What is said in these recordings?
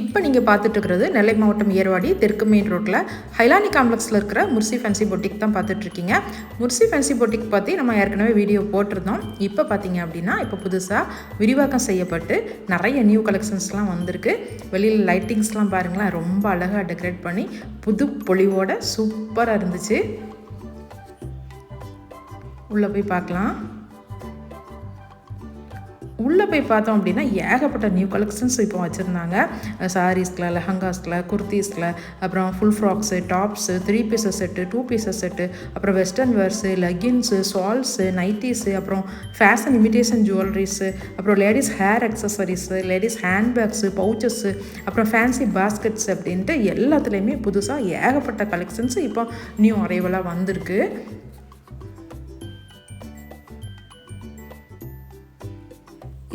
இப்போ நீங்கள் பார்த்துட்டு இருக்கிறது நெல்லை மாவட்டம் ஏர்வாடி தெற்கு மெயின் ரோட்டில் ஹைலானி காம்ப்ளெக்ஸில் இருக்கிற முர்சி ஃபேன்சி பொட்டிக் தான் பார்த்துட்ருக்கீங்க முர்சி ஃபேன்சி பொட்டிக் பற்றி நம்ம ஏற்கனவே வீடியோ போட்டிருந்தோம். இப்போ பார்த்தீங்க அப்படின்னா இப்போ புதுசாக விரிவாக்கம் செய்யப்பட்டு நிறைய நியூ கலெக்ஷன்ஸ்லாம் வந்திருக்கு. வெளியில் லைட்டிங்ஸ்லாம் பாருங்களேன் ரொம்ப அழகாக டெக்கரேட் பண்ணி புது பொலிவோட சூப்பராக இருந்துச்சு. உள்ளே போய் பார்க்கலாம். உள்ளே போய் பார்த்தோம் அப்படின்னா ஏகப்பட்ட நியூ கலெக்ஷன்ஸ் இப்போ வச்சுருந்தாங்க. சாரீஸ்கில் லெஹங்காஸ்கில் குர்த்தீஸில் அப்புறம் full frocks tops three pieces set two pieces set அப்புறம் western wears leggings shawls nighties அப்புறம் ஃபேஷன் இமிடேஷன் ஜுவல்லரிஸு அப்புறம் ladies hair accessories ladies handbags pouches அப்புறம் ஃபேன்சி பாஸ்கெட்ஸ் அப்படின்ட்டு எல்லாத்துலேயுமே புதுசாக ஏகப்பட்ட கலெக்ஷன்ஸ் இப்போ நியூ அரைவலாக வந்திருக்கு.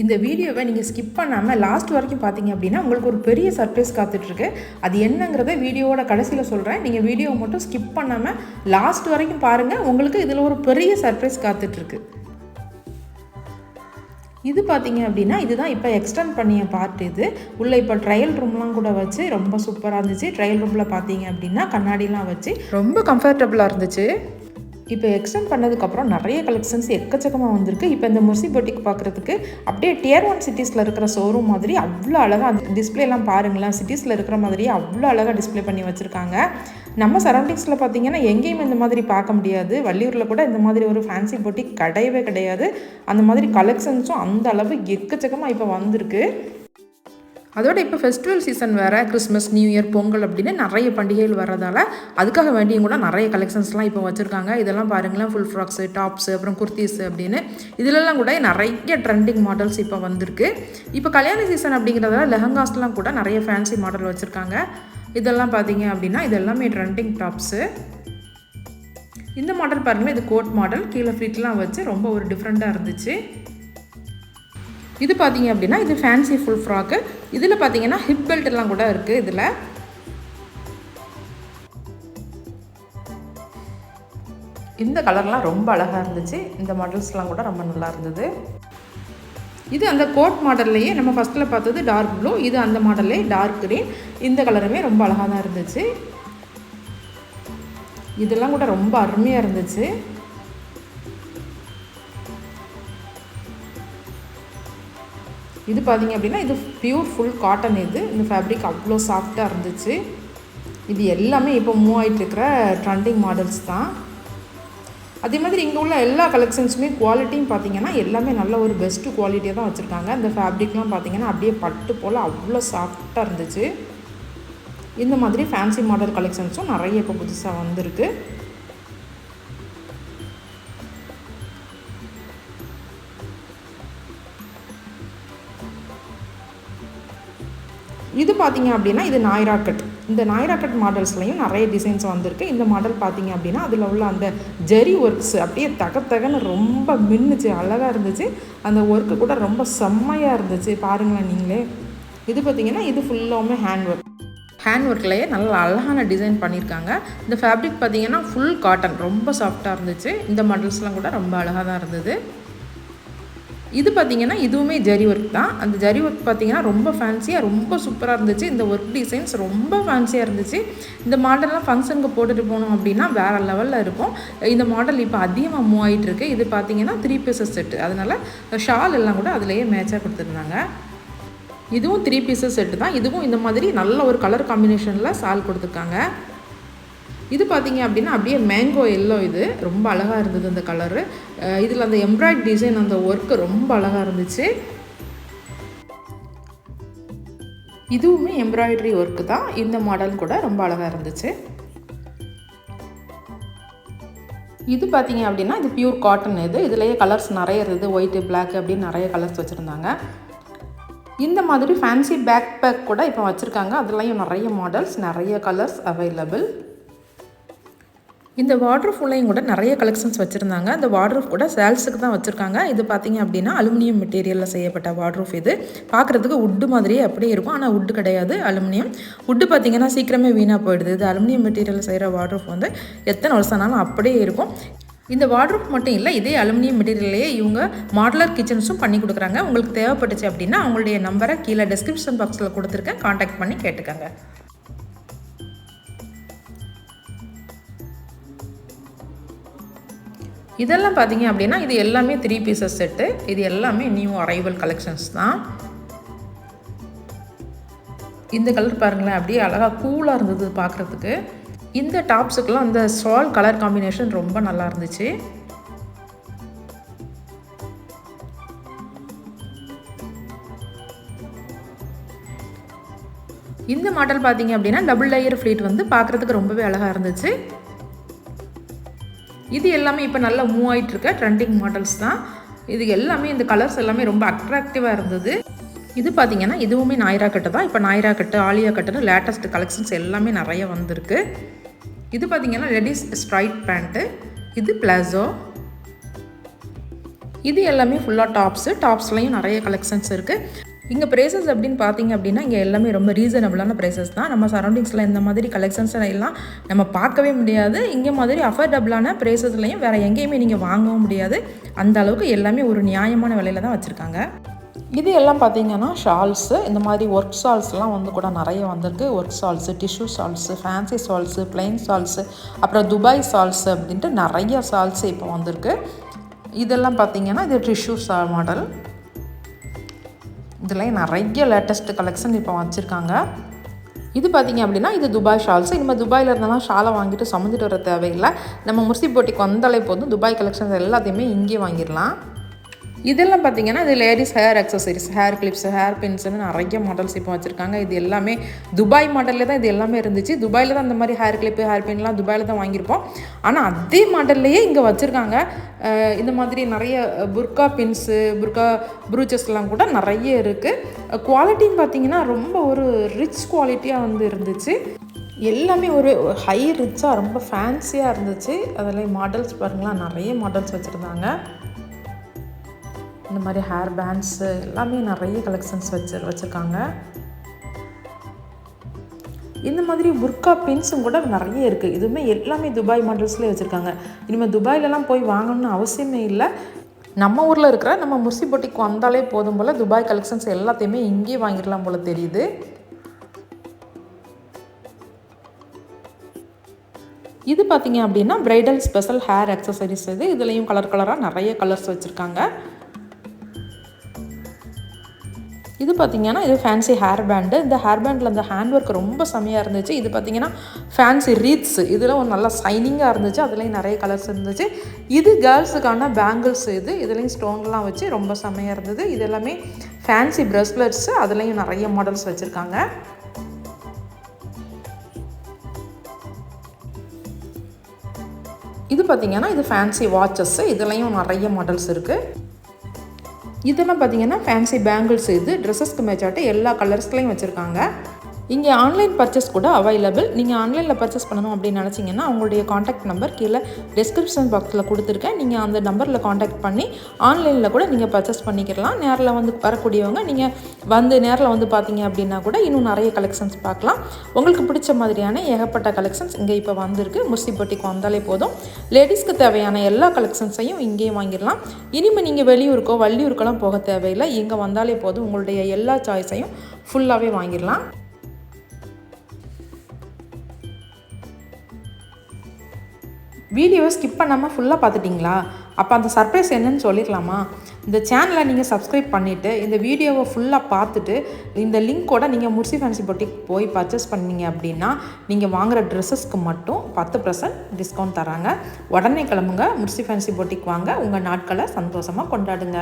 இந்த வீடியோவை நீங்கள் ஸ்கிப் பண்ணாமல் லாஸ்ட் வரைக்கும் பார்த்தீங்க அப்படின்னா உங்களுக்கு ஒரு பெரிய சர்ப்ரைஸ் காத்துட்ருக்கு. அது என்னங்கிறத வீடியோவோட கடைசியில் சொல்கிறேன் நீங்கள் வீடியோவை மட்டும் ஸ்கிப் பண்ணாமல் லாஸ்ட் வரைக்கும் பாருங்கள் உங்களுக்கு இதில் ஒரு பெரிய சர்ப்ரைஸ் காத்துட்ருக்கு. இது பார்த்தீங்க அப்படின்னா இதுதான் இப்போ எக்ஸ்டெண்ட் பண்ணிய பார்ட் இது. உள்ளே இப்போ ட்ரையல் ரூம்லாம் கூட வச்சு ரொம்ப சூப்பராக இருந்துச்சு. ட்ரையல் ரூமில் பார்த்தீங்க அப்படின்னா கண்ணாடிலாம் வச்சு ரொம்ப கம்ஃபர்டபுளாக இருந்துச்சு. இப்போ எக்ஸ்டெண்ட் பண்ணதுக்கப்புறம் நிறைய கலெக்ஷன்ஸ் எக்கச்சக்கமாக வந்திருக்கு. இப்போ இந்த முர்சி பொட்டிக் பார்க்குறதுக்கு அப்படியே டியர் ஒன் சிட்டிஸில் இருக்கிற ஷோரூம் மாதிரி அவ்வளோ அழகாக அந்த டிஸ்பிளேலாம் பாருங்களேன். சிட்டிஸில் இருக்கிற மாதிரியே அவ்வளோ அழகாக டிஸ்பிளே பண்ணி வச்சுருக்காங்க. நம்ம சரௌண்டிங்ஸில் பார்த்தீங்கன்னா எங்கேயுமே இந்த மாதிரி பார்க்க முடியாது. வள்ளியூரில் கூட இந்த மாதிரி ஒரு ஃபேன்சி பொட்டிக் கிடையவே கிடையாது. அந்த மாதிரி கலெக்ஷன்ஸும் அந்த அளவு எக்கச்சக்கமாக இப்போ வந்திருக்கு. அதோட இப்போ ஃபெஸ்டிவல் சீசன் வேறு கிறிஸ்மஸ் நியூ இயர் பொங்கல் அப்படின்னு நிறைய பண்டிகைகள் வர்றதால அதுக்காக வேண்டியும் கூட நிறைய கலெக்ஷன்ஸ்லாம் இப்போ வச்சுருக்காங்க. இதெல்லாம் பாருங்களேன் ஃபுல் ஃப்ராக்ஸு டாப்ஸு அப்புறம் குர்த்திஸ் அப்படின்னு. இதிலெல்லாம் கூட நிறைய ட்ரெண்டிங் மாடல்ஸ் இப்போ வந்திருக்கு. இப்போ கல்யாண சீசன் அப்படிங்கிறதால லெஹங்காஸ்லாம் கூட நிறைய ஃபேன்சி மாடல் வச்சுருக்காங்க. இதெல்லாம் பார்த்தீங்க அப்படின்னா இது எல்லாமே ட்ரெண்டிங் டாப்ஸு இந்த மாடல் பாருங்களேன் இது கோட் மாடல் கீழே ஃபிட்லாம் வச்சு ரொம்ப ஒரு டிஃப்ரெண்ட்டாக இருந்துச்சு. இது பார்த்தீங்க அப்படின்னா இது ஃபேன்சி ஃபுல் ஃப்ராக்கு இதில் பார்த்தீங்கன்னா ஹிப் பெல்ட் எல்லாம் கூட இருக்குது இதில். இந்த கலர்லாம் ரொம்ப அழகாக இருந்துச்சு. இந்த மாடல்ஸ்லாம் கூட ரொம்ப நல்லா இருந்தது. இது அந்த கோட் மாடல்லையே நம்ம ஃபஸ்ட்டில் பார்த்தது டார்க் ப்ளூ இது அந்த மாடல்லே டார்க் க்ரீன் இந்த கலருமே ரொம்ப அழகாக தான் இருந்துச்சு. இதெல்லாம் கூட ரொம்ப அருமையாக இருந்துச்சு. இது பார்த்தீங்க அப்படின்னா இது பியூர் ஃபுல் காட்டன் இது. இந்த ஃபேப்ரிக் அவ்வளோ சாஃப்டாக இருந்துச்சு. இது எல்லாமே இப்போ மூவ் ஆகிட்டு இருக்கிற ட்ரெண்டிங் மாடல்ஸ் தான். அதே மாதிரி இங்கே உள்ள எல்லா கலெக்ஷன்ஸுமே குவாலிட்டியும் பார்த்தீங்கன்னா எல்லாமே நல்ல ஒரு பெஸ்ட்டு குவாலிட்டியாக தான் வச்சுருக்காங்க. இந்த ஃபேப்ரிக்லாம் பார்த்தீங்கன்னா அப்படியே பட்டு போல் அவ்வளோ சாஃப்டாக இருந்துச்சு. இந்த மாதிரி ஃபேன்சி மாடல் கலெக்ஷன்ஸும் நிறைய இப்போ புதுசாக வந்திருக்கு. இது பார்த்தீங்க அப்படின்னா இது நாய்ரா கட் இந்த நாய்ரா கட் மாடல்ஸ்லையும் நிறைய டிசைன்ஸ் வந்திருக்கு. இந்த மாடல் பார்த்தீங்க அப்படின்னா அதில் உள்ள அந்த ஜெரி ஒர்க்ஸ் அப்படியே தக தகன்னு ரொம்ப மின்னுச்சு அழகாக இருந்துச்சு. அந்த ஒர்க்கு கூட ரொம்ப செம்மையாக இருந்துச்சு. பாருங்களேன் நீங்களே. இது பார்த்தீங்கன்னா இது ஃபுல்லாகவுமே ஹேண்ட் ஒர்க் ஹேண்ட் ஒர்க்லேயே நல்ல அழகான டிசைன் பண்ணியிருக்காங்க இந்த ஃபேப்ரிக் பார்த்தீங்கன்னா ஃபுல் காட்டன் ரொம்ப சாஃப்டாக இருந்துச்சு. இந்த மாடல்ஸ்லாம் கூட ரொம்ப அழகாக தான் இருந்தது. இது பார்த்தீங்கன்னா இதுவுமே ஜரி ஒர்க் தான். அந்த ஜரி ஒர்க் பார்த்தீங்கன்னா ரொம்ப ஃபேன்சியாக ரொம்ப சூப்பராக இருந்துச்சு. இந்த ஒர்க் டிசைன்ஸ் ரொம்ப ஃபேன்சியாக இருந்துச்சு. இந்த மாடல்லாம் ஃபங்க்ஷனுக்கு போட்டுட்டு போனோம் அப்படின்னா வேறு லெவலில் இருக்கும். இந்த மாடல் இப்போ அதிகமாக மூவ் ஆகிட்டுருக்கு இது பார்த்திங்கன்னா த்ரீ பீசஸ் செட்டு அதனால் ஷால் எல்லாம் கூட அதிலேயே மேட்சாக கொடுத்துருந்தாங்க. இதுவும் த்ரீ பீசஸ் செட்டு தான். இதுவும் இந்த மாதிரி நல்ல ஒரு கலர் காம்பினேஷனில் சால் கொடுத்துருக்காங்க. இது பார்த்தீங்க அப்படின்னா அப்படியே மேங்கோ எல்லோ இது. ரொம்ப அழகாக இருந்தது அந்த கலரு இதில் அந்த எம்ப்ராய்ட் டிசைன் அந்த ஒர்க்கு ரொம்ப அழகாக இருந்துச்சு. இதுவுமே எம்ப்ராய்டரி ஒர்க்கு தான். இந்த மாடல் கூட ரொம்ப அழகாக இருந்துச்சு. இது பார்த்தீங்க அப்படின்னா இது பியூர் காட்டன் இது. இதுலேயே கலர்ஸ் நிறைய இருந்தது. ஒயிட்டு பிளாக் அப்படின்னு நிறைய கலர்ஸ் வச்சுருந்தாங்க. இந்த மாதிரி ஃபேன்சி பேக் பேக் கூட இப்போ வச்சுருக்காங்க. அதுலேயும் நிறைய மாடல்ஸ் நிறைய கலர்ஸ் அவைலபிள் இந்த வாட்ரு உள்ளேயும் கூட நிறைய கலெக்ஷன்ஸ் வச்சுருந்தாங்க. அந்த வாட்ரூஃப் கூட சேல்ஸுக்கு தான் வச்சுருக்காங்க. இது பார்த்தீங்க அப்படின்னா அலுமினியம் மெட்டீரியலில் செய்யப்பட்ட வாட்ரூஃப் இது. பார்க்குறதுக்கு உட்டு மாதிரியே அப்படியே இருக்கும். ஆனால் உட்டு கிடையாது அலுமினியம் உட்டு பார்த்தீங்கன்னா சீக்கிரமே வீணாக போயிடுது. இது அலுமினியம் மெட்டீரியல் செய்கிற வாட்ரூஃப் வந்து எத்தனை வருஷம் ஆனாலும் அப்படியே இருக்கும். இந்த வாட்ருஃப் மட்டும் இல்லை இதே அலுமினியம் மெட்டீரியல்லையே இவங்க மாடலர் கிச்சன்ஸும் பண்ணி கொடுக்குறாங்க. உங்களுக்கு தேவைப்பட்டுச்சு அப்படின்னா அவங்களுடைய நம்பரை கீழே டிஸ்கிரிப்ஷன் பாக்ஸில் கொடுத்துருக்கேன். காண்டாக்ட் பண்ணி கேட்டுக்கோங்க. இதெல்லாம் பார்த்தீங்க அப்படின்னா இது எல்லாமே த்ரீ பீசஸ் செட்டு இது எல்லாமே நியூ அரைவல் கலெக்ஷன்ஸ் தான். இந்த கலர் பாருங்களேன் அப்படியே அழகாக கூலாக இருந்தது பார்க்குறதுக்கு இந்த டாப்ஸுக்கெல்லாம் அந்த சால் கலர் காம்பினேஷன் ரொம்ப நல்லா இருந்துச்சு. இந்த மாடல் பார்த்தீங்க அப்படின்னா டபுள் லேயர் ஃப்ளீட் வந்து பார்க்குறதுக்கு ரொம்பவே அழகாக இருந்துச்சு. இது எல்லாமே இப்போ நல்லா மூவ் ஆகிட்டு இருக்க ட்ரெண்டிங் மாடல்ஸ் தான். இது எல்லாமே இந்த கலர்ஸ் எல்லாமே ரொம்ப அட்ராக்டிவாக இருந்தது. இது பார்த்தீங்கன்னா இதுவுமே நாயரா கட்டு தான். இப்போ நாயரா கட்டு ஆலியா கட்டுன்னு லேட்டஸ்ட் கலெக்ஷன்ஸ் எல்லாமே நிறைய வந்திருக்கு. இது பார்த்தீங்கன்னா லேடிஸ் ஸ்ட்ரைட் பேண்ட்டு இது பிளாசோ இது எல்லாமே ஃபுல்லாக டாப்ஸு டாப்ஸ்லையும் நிறைய கலெக்ஷன்ஸ் இருக்குது இங்கே ப்ரைஸஸ் அப்படின்னு பார்த்தீங்க அப்படின்னா இங்கே எல்லாமே ரொம்ப ரீசனபிளான ப்ரைஸஸ் தான். நம்ம சரௌண்டிங்ஸில் இந்த மாதிரி கலெக்ஷன்ஸ் எல்லாம் நம்ம பார்க்கவே முடியாது. இங்கே மாதிரி அஃபோர்டபுளான ப்ரைஸஸ்லையும் வேறு எங்கேயுமே நீங்கள் வாங்கவும் முடியாது. அந்த அளவுக்கு எல்லாமே ஒரு நியாயமான விலையில தான் வச்சுருக்காங்க. இது எல்லாம் பார்த்தீங்கன்னா ஷால்ஸு இந்த மாதிரி ஒர்க் ஷால்ஸ்லாம் வந்து கூட நிறைய வந்திருக்கு. Work shawls tissue shawls fancy shawls plain shawls அப்புறம் துபாய் ஷால்ஸு அப்படின்ட்டு நிறைய ஷால்ஸு இப்போ வந்திருக்கு. இதெல்லாம் பார்த்தீங்கன்னா இது டிஷ்யூ ஷால் மாடல் இதில் நிறைய லேட்டஸ்ட் கலெக்ஷன் இப்போ வச்சுருக்காங்க. இது பார்த்திங்க அப்படின்னா இது துபாய் ஷால்ஸ். இனிமேல் துபாயில் இருந்தெல்லாம் ஷாலை வாங்கிட்டு சுமந்துட்டு வர தேவையில்லை. நம்ம முர்சி போட்டிக்கு வந்தாலே போதும். துபாய் கலெக்ஷன்ஸ் எல்லாத்தையுமே இங்கேயே வாங்கிடலாம். இதெல்லாம் பார்த்தீங்கன்னா இது ladies hair accessories hair clips hair பின்ஸ்னு நிறைய மாடல்ஸ் இப்போ வச்சுருக்காங்க. இது எல்லாமே துபாய் மாடலில் தான் இது எல்லாமே இருந்துச்சு. துபாயில் தான் இந்த மாதிரி ஹேர் கிளிப்பு ஹேர் பின்லாம் துபாயில் தான் வாங்கியிருப்போம். ஆனால் அதே மாடல்லையே இங்கே வச்சுருக்காங்க. இந்த மாதிரி நிறைய புர்கா பின்ஸு புர்கா ப்ரூச்சஸ்லாம் கூட நிறைய இருக்குது குவாலிட்டின்னு பார்த்தீங்கன்னா ரொம்ப ஒரு ரிச் குவாலிட்டியாக வந்து இருந்துச்சு. எல்லாமே ஒரு ஹை ரிச்சாக ரொம்ப ஃபேன்சியாக இருந்துச்சு. அதில் மாடல்ஸ் பாருங்களேன் நிறைய மாடல்ஸ் வச்சுருந்தாங்க. இந்த மாதிரி ஹேர் பேண்ட்ஸு எல்லாமே நிறைய கலெக்ஷன்ஸ் வச்சு வச்சுருக்காங்க. இந்த மாதிரி புர்கா பின்ஸும் கூட நிறைய இருக்குது இதுவுமே எல்லாமே துபாய் மாடல்ஸ்லேயே வச்சுருக்காங்க. இனிமேல் துபாயிலலாம் போய் வாங்கணும்னு அவசியமே இல்லை. நம்ம ஊரில் இருக்கிற நம்ம முர்சி பொட்டிக்கு வந்தாலே போதும் போல் துபாய் கலெக்ஷன்ஸ் எல்லாத்தையுமே இங்கேயே வாங்கிடலாம் போல் தெரியுது. இது பார்த்தீங்க அப்படின்னா ப்ரைடல் ஸ்பெஷல் ஹேர் அக்சசரிஸ் இது. இதுலேயும் கலர் கலராக நிறைய கலர்ஸ் வச்சுருக்காங்க. இது பார்த்திங்கன்னா இது ஃபேன்சி ஹேர் பேண்டு இந்த ஹேர் பேண்டில் அந்த ஹேண்ட் ஒர்க் ரொம்ப செம்மையாக இருந்துச்சு. இது பார்த்திங்கன்னா ஃபேன்சி ரீத்ஸ் இதில் ஒரு நல்லா சைனிங்காக இருந்துச்சு. அதுலேயும் நிறைய கலர்ஸ் இருந்துச்சு. இது கேர்ள்ஸுக்கான பேங்கிள்ஸ் இது. இதுலேயும் ஸ்டோன்லாம் வச்சு ரொம்ப செம்மையாக இருந்தது. இது எல்லாமே ஃபேன்சி ப்ரெஸ்லெட்ஸு அதுலேயும் நிறைய மாடல்ஸ் வச்சுருக்காங்க. இது பார்த்திங்கன்னா இது ஃபேன்சி வாட்சஸ்ஸு இதுலேயும் நிறைய மாடல்ஸ் இருக்குது இதெல்லாம் பார்த்தீங்கன்னா ஃபேன்சி பேங்கிள்ஸ் இது ட்ரெஸ்ஸஸ்க்கு மேட்சாட்டு எல்லா கலர்ஸ்லையும் வச்சுருக்காங்க. இங்கே ஆன்லைன் பர்ச்சேஸ் கூட அவைலபிள் நீங்கள் ஆன்லைனில் பர்ச்சேஸ் பண்ணணும் அப்படின்னு நினச்சிங்கன்னா அவங்களுடைய காண்டாக்ட் நம்பர் கீழே டிஸ்கிரிப்ஷன் பாக்ஸில் கொடுத்துருக்கேன். நீங்கள் அந்த நம்பரில் காண்டாக்ட் பண்ணி ஆன்லைனில் கூட நீங்கள் பர்ச்சேஸ் பண்ணிக்கலாம். நேரில் வந்து வரக்கூடியவங்க நீங்கள் வந்து நேரில் வந்து பார்த்தீங்க அப்படின்னா கூட இன்னும் நிறைய கலெக்ஷன்ஸ் பார்க்கலாம். உங்களுக்கு பிடிச்ச மாதிரியான ஏகப்பட்ட கலெக்ஷன்ஸ் இங்கே இப்போ வந்திருக்கு. முஸ்லி பொட்டிக்கு வந்தாலே போதும். லேடிஸ்க்கு தேவையான எல்லா கலெக்ஷன்ஸையும் இங்கேயே வாங்கிடலாம். இனிமேல் நீங்கள் வெளியூருக்கோ வள்ளியூருக்கெல்லாம் போக தேவையில்லை. இங்கே வந்தாலே போதும். உங்களுடைய எல்லா சாய்ஸையும் ஃபுல்லாகவே வாங்கிடலாம். வீடியோவை ஸ்கிப் பண்ணாமல் ஃபுல்லாக பார்த்துட்டிங்களா? அப்போ அந்த சர்ப்ரைஸ் என்னன்னு சொல்லிடலாமா இந்த சேனலை நீங்கள் சப்ஸ்கிரைப் பண்ணிவிட்டு இந்த வீடியோவை ஃபுல்லாக பார்த்துட்டு இந்த லிங்க்கோட நீங்கள் முர்சி ஃபேன்சி பொட்டிக் போய் பர்ச்சேஸ் பண்ணீங்க அப்படின்னா நீங்கள் வாங்குகிற ட்ரெஸ்ஸஸ்க்கு மட்டும் பத்து பர்சன்ட் டிஸ்கவுண்ட் தராங்க. உடனே கிளம்புங்க முர்சி ஃபேன்சி பொட்டிக் வாங்க. உங்கள் நாட்களை சந்தோஷமாக கொண்டாடுங்க.